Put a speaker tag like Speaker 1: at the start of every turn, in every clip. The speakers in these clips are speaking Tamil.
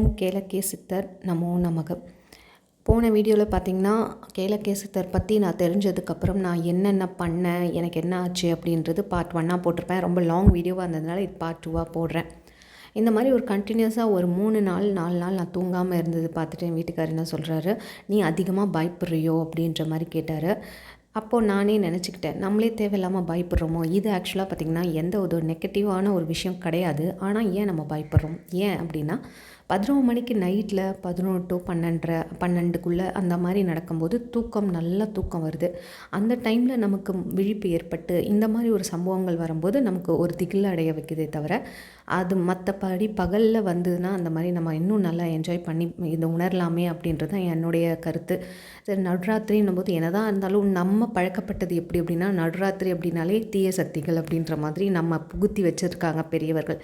Speaker 1: ஓம் கேலக்கே சித்தர் நமோ நமக. போன வீடியோவில் பார்த்தீங்கன்னா கேலக்கே சித்தர் பற்றி நான் தெரிஞ்சதுக்கப்புறம் நான் என்னென்ன பண்ணேன் எனக்கு என்ன ஆச்சு அப்படின்றது பார்ட் ஒன்னாக போட்டிருப்பேன். ரொம்ப லாங் வீடியோவாக இருந்ததுனால இது பார்ட் டூவாக போடுறேன். இந்த மாதிரி ஒரு கண்டினியூஸாக ஒரு மூணு நாள் நாலு நாள் நான் தூங்காமல் இருந்தது பார்த்துட்டு என் வீட்டுக்கார் என்ன சொல்கிறாரு நீ அதிகமாக பயப்படுறியோ? அப்படின்ற மாதிரி கேட்டார். அப்போது நானே நினச்சிக்கிட்டேன் நம்மளே தேவையில்லாமல் பயப்படுறோமோ? இது ஆக்சுவலாக பார்த்திங்கன்னா எந்த ஒரு நெகட்டிவான ஒரு விஷயம் கிடையாது. ஆனால் ஏன் நம்ம பயப்படுறோம்? ஏன் அப்படின்னா பதினோரு மணிக்கு நைட்டில் பதினொன்று டு பன்னெண்டரை பன்னெண்டுக்குள்ளே அந்த மாதிரி நடக்கும்போது தூக்கம் நல்ல தூக்கம் வருது. அந்த டைமில் நமக்கு விழிப்பு ஏற்பட்டு இந்த மாதிரி ஒரு சம்பவங்கள் வரும்போது நமக்கு ஒரு திகில் அடைய வைக்குதே தவிர அது மற்றபடி பகலில் வந்ததுன்னா அந்த மாதிரி நம்ம இன்னும் நல்லா என்ஜாய் பண்ணி இதை உணரலாமே அப்படின்றது தான் என்னுடைய கருத்து. சரி நடுராத்திரின்னும் போது என்ன தான் இருந்தாலும் நம்ம பழக்கப்பட்டது எப்படி அப்படின்னா நடுராத்திரி அப்படின்னாலே தீய சக்திகள் அப்படின்ற மாதிரி நம்ம புகுத்தி வச்சுருக்காங்க பெரியவர்கள்.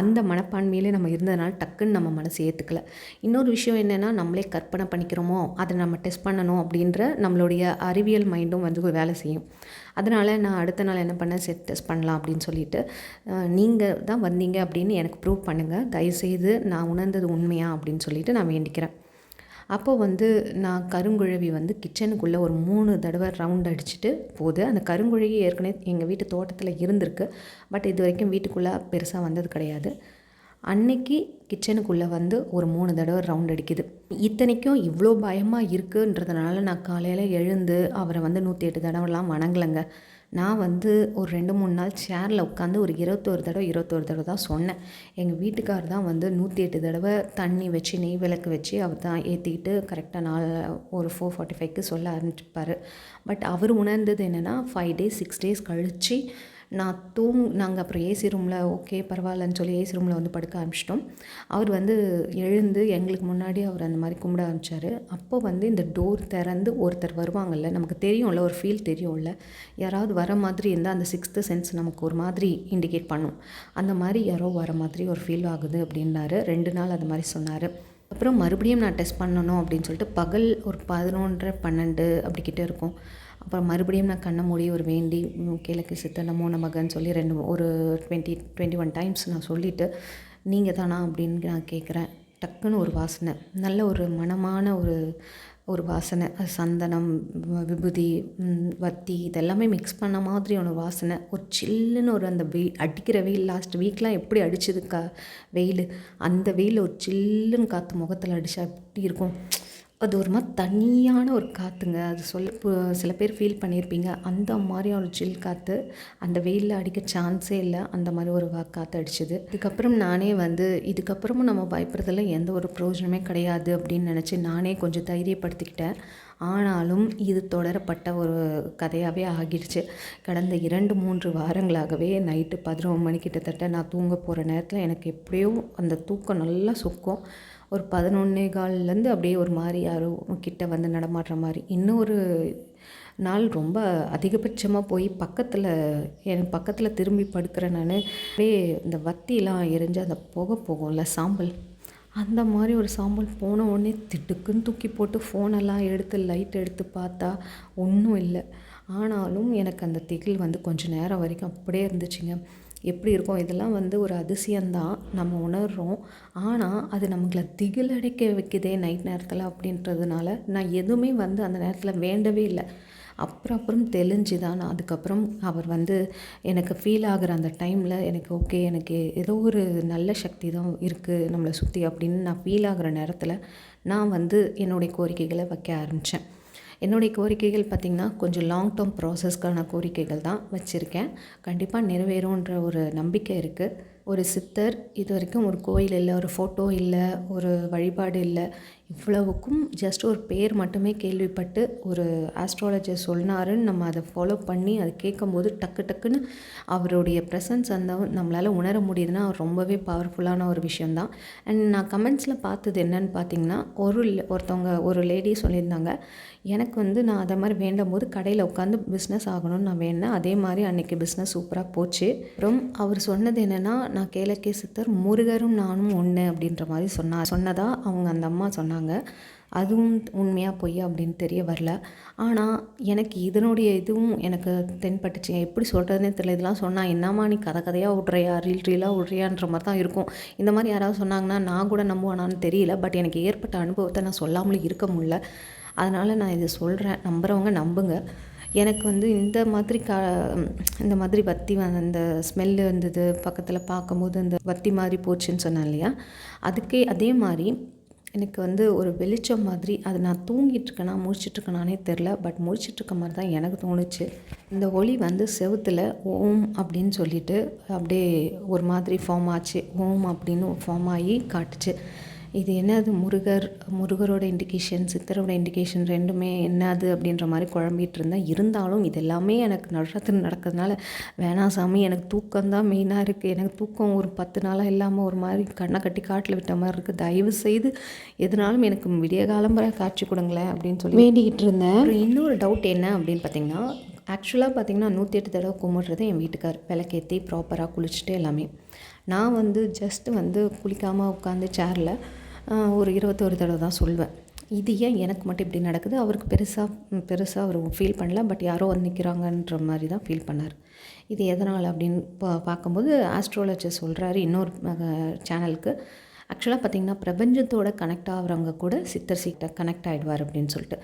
Speaker 1: அந்த மனப்பான்மையிலே நம்ம இருந்ததுனால டக்குன்னு நம்ம மனசு ஏற்றுக்கல இன்னொரு விஷயம் என்னென்னா நம்மளே கற்பனை பண்ணிக்கிறோமோ அதை நம்ம டெஸ்ட் பண்ணணும் அப்படின்ற நம்மளுடைய அறிவியல் மைண்டும் வந்து வேலை செய்யும். அதனால் நான் அடுத்த நாள் என்ன பண்ணேன்? செட் டெஸ்ட் பண்ணலாம் அப்படின்னு சொல்லிட்டு நீங்கள் தான் வந்தீங்க அப்படின்னு எனக்கு ப்ரூவ் பண்ணுங்கள் தயவுசெய்து நான் உணர்ந்தது உண்மையா அப்படின்னு சொல்லிட்டு நான் வேண்டிக்கிறேன். அப்போது வந்து நான் கருங்குழவி வந்து கிச்சனுக்குள்ளே ஒரு மூணு தடவை ரவுண்ட் அடிச்சுட்டு போகுது. அந்த கருங்குழவி ஏற்கனவே எங்கள் வீட்டு தோட்டத்தில் இருந்திருக்கு. பட் இது வரைக்கும் வீட்டுக்குள்ளே பெருசாக வந்தது கிடையாது. அன்னைக்கு கிச்சனுக்குள்ளே வந்து ஒரு மூணு தடவை ரவுண்ட் அடிக்குது. இத்தனைக்கும் இவ்வளோ பயமாக இருக்குன்றதுனால நான் காலையில் எழுந்து அவரை வந்து நூற்றி எட்டு தடவைலாம் வணங்கலைங்க. நான் வந்து ஒரு ரெண்டு மூணு நாள் சேரில் உட்காந்து ஒரு இருபத்தோரு தடவை இருபத்தோரு தடவை தான் சொன்னேன். எங்கள் வீட்டுக்கார் தான் வந்து நூற்றி எட்டு தடவை தண்ணி வச்சு நெய் விளக்கு வச்சு அவர் தான் ஏற்றிக்கிட்டு கரெக்டாக நாள் ஒரு ஃபோர் ஃபார்ட்டி ஃபைவ்க்கு சொல்ல ஆரம்பிச்சிருப்பார். பட் அவர் உணர்ந்தது என்னென்னா ஃபைவ் டேஸ் சிக்ஸ் டேஸ் கழித்து நான் தூங் நாங்கள் அப்புறம் ஏசி ரூமில் ஓகே பரவாயில்லன்னு சொல்லி ஏசி ரூமில் வந்து படுக்க ஆரம்பிச்சிட்டோம். அவர் வந்து எழுந்து எங்களுக்கு முன்னாடி அவர் அந்த மாதிரி கும்பிட ஆரம்பித்தார் அப்போ வந்து இந்த டோர் திறந்து ஒருத்தர் வருவாங்கல்ல நமக்கு தெரியும்ல ஒரு ஃபீல் தெரியும்ல. யாராவது வர மாதிரி இருந்தால் அந்த சிக்ஸ்த்து சென்ஸ் நமக்கு ஒரு மாதிரி இண்டிகேட் பண்ணும். அந்த மாதிரி யாரோ வர மாதிரி ஒரு ஃபீல் ஆகுது அப்படின்னாரு. ரெண்டு நாள் அது மாதிரி சொன்னார். அப்புறம் மறுபடியும் நான் டெஸ்ட் பண்ணணும் அப்படின்னு சொல்லிட்டு பகல் ஒரு பதினொன்றரை பன்னெண்டு அப்படி இருக்கும். அப்புறம் மறுபடியும் நான் கண்ணை மூடி ஒரு வேண்டி கிழக்கு சித்தனமோ நமகன்னு சொல்லி ரெண்டு ஒரு டுவெண்ட்டி டுவெண்ட்டி ஒன் டைம்ஸ் நான் சொல்லிவிட்டு நீங்கள் தானா? அப்படின்னு நான் கேட்குறேன் டக்குன்னு ஒரு வாசனை. நல்ல ஒரு மனமான ஒரு ஒரு வாசனை. சந்தனம் விபூதி வத்தி இதெல்லாமே மிக்ஸ் பண்ண மாதிரி ஒரு வாசனை. ஒரு சில்லுன்னு ஒரு அந்த வெயில் அடிக்கிற வெயில் லாஸ்ட் வீக்லாம் எப்படி அடிச்சது கா வெயில். அந்த வெயில் ஒரு சில்லுன்னு காற்று முகத்தில் அடித்தா எப்படி இருக்கும்? அது ஒரு மாதிரி தனியான ஒரு காற்றுங்க அது சொல்ல சில பேர் ஃபீல் பண்ணியிருப்பீங்க அந்த மாதிரி ஒரு ஜில் காற்று அந்த வெயிலில் அடிக்க சான்ஸே இல்லை. அந்த மாதிரி ஒரு காற்று அடிச்சுது. இதுக்கப்புறம் நானே வந்து இதுக்கப்புறமும் நம்ம பயப்படுறதுல எந்த ஒரு பிரயோஜனமே கிடையாது அப்படின்னு நினச்சி நானே கொஞ்சம் தைரியப்படுத்திக்கிட்டேன். ஆனாலும் இது தொடரப்பட்ட ஒரு கதையாகவே ஆகிடுச்சு. கடந்த இரண்டு மூன்று வாரங்களாகவே நைட்டு பதினொன்று மணி கிட்டத்தட்ட நான் தூங்க போகிற நேரத்தில் எனக்கு எப்படியோ அந்த தூக்கம் நல்லா சுக்கும். ஒரு பதினொன்னே கால்லேருந்து அப்படியே ஒரு மாதிரி யாரோ கிட்ட வந்து நடமாடுற மாதிரி. இன்னொரு நாள் ரொம்ப அதிகபட்சமாக போய் பக்கத்தில் என் பக்கத்தில் திரும்பி படுக்கிறேன் நான். அப்படியே இந்த வத்திலாம் எரிஞ்சு அந்த புகை போகும்ல சாம்பல். அந்த மாதிரி ஒரு சாம்பல் போன உடனே திட்டுக்குன்னு தூக்கி போட்டு ஃபோனெல்லாம் எடுத்து லைட் எடுத்து பார்த்தா ஒன்றும் இல்லை. ஆனாலும் எனக்கு அந்த திகில் வந்து கொஞ்சம் நேரம் வரைக்கும் அப்படியே இருந்துச்சுங்க. எப்படி இருக்கும்? இதெல்லாம் வந்து ஒரு அதிசயம்தான். நம்ம உணர்கிறோம் ஆனால் அது நம்மளை திகில் அடைக்க வைக்குதே நைட் நேரத்தில் அப்படின்றதுனால நான் எதுவுமே வந்து அந்த நேரத்தில் வேண்டவே இல்லை. அப்புறம் அப்புறம் தெளிஞ்சு தான் நான் அதுக்கப்புறம் அவர் வந்து எனக்கு ஃபீல் ஆகிற அந்த டைமில் எனக்கு ஓகே எனக்கு ஏதோ ஒரு நல்ல சக்தி தான் இருக்குது நம்மளை சுற்றி அப்படின்னு நான் ஃபீல் ஆகிற நேரத்தில் நான் வந்து என்னுடைய கோரிக்கைகளை வைக்க ஆரம்பித்தேன் என்னுடைய கோரிக்கைகள் பார்த்திங்கன்னா கொஞ்சம் லாங் டேர்ம் ப்ராசஸ்க்கான கோரிக்கைகள் தான் வச்சுருக்கேன். கண்டிப்பாக நிறைவேறும்ன்ற ஒரு நம்பிக்கை இருக்குது ஒரு சித்தர் இது வரைக்கும் ஒரு கோயில் இல்லை ஒரு ஃபோட்டோ இல்லை ஒரு வழிபாடு இல்லை. இவ்வளவுக்கும் ஜஸ்ட் ஒரு பேர் மட்டுமே கேள்விப்பட்டு ஒரு ஆஸ்ட்ராலஜர் சொன்னாருன்னு நம்ம அதை ஃபாலோ பண்ணி அதை கேட்கும்போது டக்கு டக்குன்னு அவருடைய ப்ரெசன்ஸ் அந்த நம்மளால் உணர முடியுதுன்னா அவர் ரொம்பவே பவர்ஃபுல்லான ஒரு விஷயந்தான் அண்ட் நான் கமெண்ட்ஸில் பார்த்தது என்னன்னு பார்த்தீங்கன்னா ஒரு ஒருத்தவங்க ஒரு லேடி சொல்லியிருந்தாங்க எனக்கு வந்து நான் அதை மாதிரி வேண்டும் போது கடையில் உட்காந்து பிஸ்னஸ் ஆகணும்னு நான் வேணேன் அதே மாதிரி அன்றைக்கி பிஸ்னஸ் சூப்பராக போச்சு. அப்புறம் அவர் சொன்னது என்னென்னா நான் கேளக்கே சித்தர் முருகரும் நானும் ஒன்று அப்படின்ற மாதிரி சொன்னா சொன்னதாக அவங்க அந்த அம்மா சொன்னாங்க. அதுவும் உண்மையாக பொய் அப்படின்னு தெரிய வரல. ஆனால் எனக்கு இதனுடைய இதுவும் எனக்கு தென்பட்டுச்சு. எப்படி சொல்கிறதுனே தெரியல. இதெல்லாம் சொன்னால் என்னம்மா நீ கதை கதையாக விட்றியா? ரீல் ரீலாக விட்றியான்ற மாதிரி தான் இருக்கும். இந்த மாதிரி யாராவது சொன்னாங்கன்னா நான் கூட நம்புவானான்னு தெரியல. பட் எனக்கு ஏற்பட்ட அனுபவத்தை நான் சொல்லாமலும் இருக்க முடியல. அதனால் நான் இதை சொல்கிறேன் நம்புகிறவங்க நம்புங்க. எனக்கு வந்து இந்த மாதிரி கா இந்த மாதிரி வத்தி வ- அந்த ஸ்மெல்லு இருந்தது பக்கத்தில் பார்க்கும்போது அந்த வத்தி மாதிரி போச்சுன்னு சொன்னேன் இல்லையா? அதுக்கே அதே மாதிரி எனக்கு வந்து ஒரு வெளிச்சம் மாதிரி அது நான் தூங்கிட்டுருக்கேனா இருக்கேனா தெரில பட் முழிச்சிட்டு இருக்க மாதிரி தான் எனக்கு தோணுச்சு. இந்த ஒளி வந்து செவுத்தில் ஓம் அப்படின்னு சொல்லிட்டு அப்படியே ஒரு மாதிரி ஃபார்ம் ஆச்சு. ஓம் அப்படின்னு ஃபார்ம் ஆகி காட்டுச்சு. இது என்னது முருகர் முருகரோட இண்டிகேஷன் சித்தரோட இண்டிகேஷன் ரெண்டுமே என்னது அப்படின்ற மாதிரி குழம்பிட்டு இருந்தேன் இருந்தாலும் இது எல்லாமே எனக்கு நடராத்திரி நடக்கிறதுனால வேணாம் சாமி எனக்கு தூக்கம் தான் மெயினாக இருக்குது எனக்கு தூக்கம் ஒரு பத்து நாளாக இல்லாமல் ஒரு மாதிரி கண்ணை கட்டி காட்டில் விட்ட மாதிரி இருக்குது தயவு செய்து எதுனாலும் எனக்கு விடிய காலம்பரை காட்சி கொடுங்களேன் அப்படின்னு சொல்லி வேண்டிக்கிட்டு இருந்தேன். இன்னொரு டவுட் என்ன அப்படின்னு பார்த்தீங்கன்னா ஆக்சுவலாக பார்த்தீங்கன்னா நூற்றி எட்டு தடவை கும்பிட்றது என் வீட்டுக்கார். விளக்கேற்றி ப்ராப்பராக குளிச்சுட்டு எல்லாமே. நான் வந்து ஜஸ்ட் வந்து குளிக்காமல் உட்காந்து சேரில் ஒரு இருபத்தோரு தடவை தான் சொல்வேன். இது ஏன் எனக்கு மட்டும் இப்படி நடக்குது? அவருக்கு பெருசாக பெருசாக அவர் ஃபீல் பண்ணல. பட் யாரோ வந்து நிற்கிறாங்கன்ற மாதிரி தான் ஃபீல் பண்ணார். இது எதனால் அப்படின்னு பா பார்க்கும்போது ஆஸ்ட்ரோலஜர் சொல்கிறாரு இன்னொரு சேனலுக்கு ஆக்சுவலாக பார்த்திங்கன்னா பிரபஞ்சத்தோட கனெக்ட் ஆகிறவங்க கூட சித்தர் சீக்கிட்ட கனெக்ட் ஆகிடுவார் அப்படின்னு சொல்லிட்டு.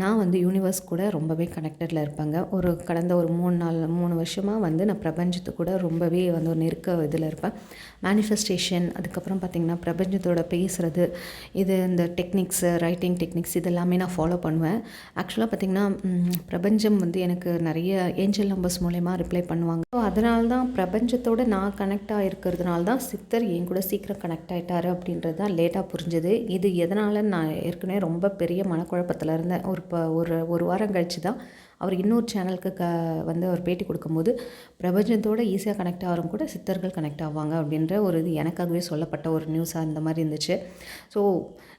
Speaker 1: நான் வந்து யூனிவர்ஸ் கூட ரொம்பவே கனெக்டடில் இருப்பாங்க. ஒரு கடந்த ஒரு மூணு நாள் மூணு வருஷமாக வந்து நான் பிரபஞ்சத்து கூட ரொம்பவே வந்து ஒரு நெருக்க இதில் இருப்பேன். மேனிஃபெஸ்டேஷன் அதுக்கப்புறம் பார்த்திங்கன்னா பிரபஞ்சத்தோட பேசுகிறது இது இந்த டெக்னிக்ஸு ரைட்டிங் டெக்னிக்ஸ் இதெல்லாமே நான் ஃபாலோ பண்ணுவேன். ஆக்சுவலாக பார்த்திங்கன்னா பிரபஞ்சம் வந்து எனக்கு நிறைய ஏஞ்சல் நம்பர்ஸ் மூலயமா ரிப்ளை பண்ணுவாங்க. ஸோ அதனால தான் பிரபஞ்சத்தோட நான் கனெக்ட் ஆகிருக்கிறதுனால தான் சித்தர் என் கூட சீக்கிரம் கனெக்ட் ஆகிட்டாரு அப்படின்றது தான் லேட்டாக புரிஞ்சுது. இது எதனால் நான் ஏற்கனவே ரொம்ப பெரிய மனக்குழப்பத்தில் இருந்தேன். ஒரு இப்போ ஒரு ஒரு வாரம் கழிச்சு தான் அவர் இன்னொரு சேனலுக்கு க வந்து அவர் பேட்டி கொடுக்கும்போது பிரபஞ்சத்தோட ஈஸியாக கனெக்ட் ஆகிறவங்க கூட சித்தர்கள் கனெக்ட் ஆவாங்க அப்படின்ற ஒரு இது எனக்காகவே சொல்லப்பட்ட ஒரு நியூஸாக இந்த மாதிரி இருந்துச்சு. ஸோ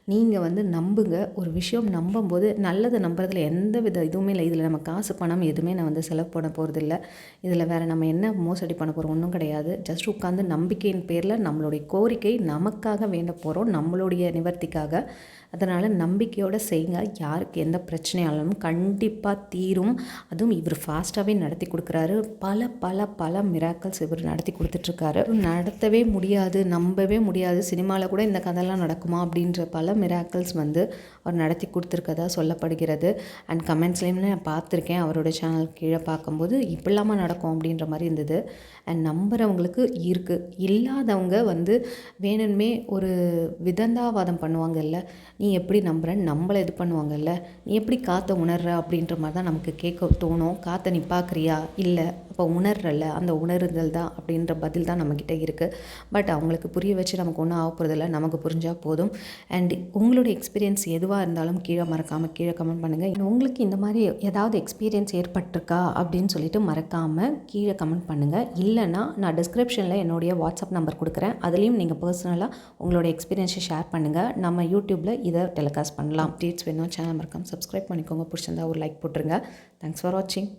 Speaker 1: நீங்கள் வந்து நம்புங்க. ஒரு விஷயம் நம்பும்போது நல்லதை நம்புறதுல எந்த வித இதுவுமே இல்லை. இதில் நம்ம காசு பணம் எதுவுமே நான் வந்து செலவு பண்ண போகிறதில்ல இதில் வேறு நம்ம என்ன மோசடி பண்ண போகிறோம் ஒன்றும் கிடையாது. ஜஸ்ட் உட்காந்து நம்பிக்கையின் பேரில் நம்மளுடைய கோரிக்கை நமக்காக வேண்ட போகிறோம் நம்மளுடைய நிவர்த்திக்காக. அதனால் நம்பிக்கையோடு செய்யுங்க யாருக்கு எந்த பிரச்சனையாலும் கண்டிப்பாக தீரும். அதுவும் இவர் ஃபாஸ்ட்டாகவே நடத்தி கொடுக்குறாரு. பல பல பல மிராக்கல்ஸ் இவர் நடத்தி கொடுத்துட்ருக்காரு. நடத்தவே முடியாது நம்பவே முடியாது. சினிமாவில் கூட இந்த கதைலாம் நடக்குமா அப்படின்ற பல மிராக்கல்ஸ் வந்து அவர் நடத்தி கொடுத்துருக்கதா சொல்லப்படுகிறது. அண்ட் கமெண்ட்ஸ்லேயும் நான் பார்த்துருக்கேன். அவரோட சேனல் கீழே பார்க்கும்போது இப்படிலாமா நடக்கும் அப்படின்ற மாதிரி இருந்தது. அண்ட் நம்புகிறவங்களுக்கு இருக்குது இல்லாதவங்க வந்து வேணுமே ஒரு விதந்தாவாதம் பண்ணுவாங்கல்ல. நீ நீ எப்படி நம்புகிறன்னு நம்மளை இது பண்ணுவாங்கல்ல. நீ எப்படி காற்றை உணர்ற? அப்படின்ற மாதிரி தான் நமக்கு கேட்க தோணும். காற்றை நீ பார்க்குறியா? இல்லை. இப்போ உணர்றல அந்த உணருதல் தான் அப்படின்ற பதில் தான் நம்மக்கிட்ட இருக்குது பட் அவங்களுக்கு புரிய வச்சு நமக்கு ஒன்றும் ஆக போகிறதில்ல நமக்கு புரிஞ்சால் போதும். அண்ட் உங்களோட எக்ஸ்பீரியன்ஸ் எதுவாக இருந்தாலும் கீழே மறக்காமல் கீழே கமெண்ட் பண்ணுங்கள் உங்களுக்கு இந்த மாதிரி ஏதாவது எக்ஸ்பீரியன்ஸ் ஏற்பட்டிருக்கா அப்படின்னு சொல்லிட்டு மறக்காமல் கீழே கமெண்ட் பண்ணுங்கள் இல்லைன்னா நான் டிஸ்கிரிப்ஷனில் என்னுடைய வாட்ஸ்அப் நம்பர் கொடுக்குறேன். அதுலேயும் நீங்கள் பர்சனலாக உங்களோட எக்ஸ்பீரியன்ஸை ஷேர் பண்ணுங்கள் நம்ம யூடியூப்பில் இதை டெலிகாஸ்ட் பண்ணலாம். அப்டேட்ஸ் வேணும் சேனல் மறக்காமல் சப்ஸ்கிரைப் பண்ணிக்கோங்க. பிடிச்சிருந்தா ஒரு லைக் போட்டுருங்க. தேங்க்ஸ் ஃபார் வாட்சிங்